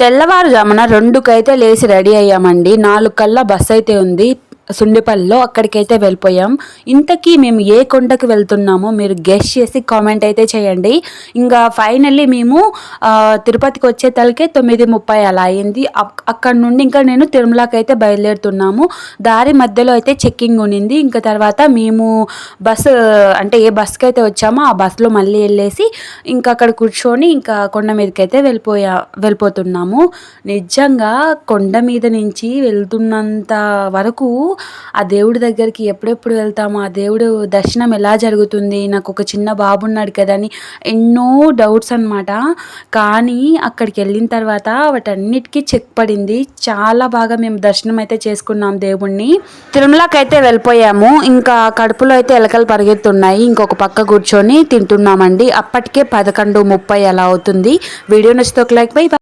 తెల్లవారుజామున రెండుకైతే లేచి రెడీ అయ్యామండి. నాలుగు కల్లా బస్ అయితే ఉంది. సుండిపల్లిలో అక్కడికైతే వెళ్ళిపోయాం. ఇంతకీ మేము ఏ కొండకు వెళ్తున్నామో మీరు గెస్ట్ చేసి కామెంట్ అయితే చేయండి. ఇంకా ఫైనల్లీ మేము తిరుపతికి వచ్చే తలకే తొమ్మిది ముప్పై అలా అయింది. అక్కడ నుండి ఇంకా నేను తిరుమలకి అయితే బయలుదేరుతున్నాము. దారి మధ్యలో అయితే చెక్కింగ్ ఉన్నింది. ఇంకా తర్వాత మేము బస్సు అంటే ఏ బస్కి అయితే వచ్చామో ఆ బస్సులో మళ్ళీ వెళ్ళేసి ఇంకా అక్కడ కూర్చొని ఇంకా కొండ మీదకి అయితే వెళ్ళిపోయా వెళ్ళిపోతున్నాము. నిజంగా కొండ మీద నుంచి వెళ్తున్నంత వరకు ఆ దేవుడి దగ్గరికి ఎప్పుడెప్పుడు వెళ్తాము? ఆ దేవుడు దర్శనం ఎలా జరుగుతుంది? నాకు ఒక చిన్న బాబు ఉన్నాడు కదా అని ఎన్నో డౌట్స్ అనమాట కానీ అక్కడికి వెళ్ళిన తర్వాత వాటన్నిటికీ చెక్ పడింది. చాలా బాగా మేము దర్శనం అయితే చేసుకున్నాం దేవుణ్ణి. తిరుమలకి అయితే వెళ్ళిపోయాము. ఇంకా కడుపులో అయితే ఎలకలు పరిగెత్తున్నాయి. ఇంకొక పక్క కూర్చొని తింటున్నామండి. అప్పటికే పదకొండు ముప్పై అలా అవుతుంది. వీడియో నచ్చితే ఒక లైక్ బై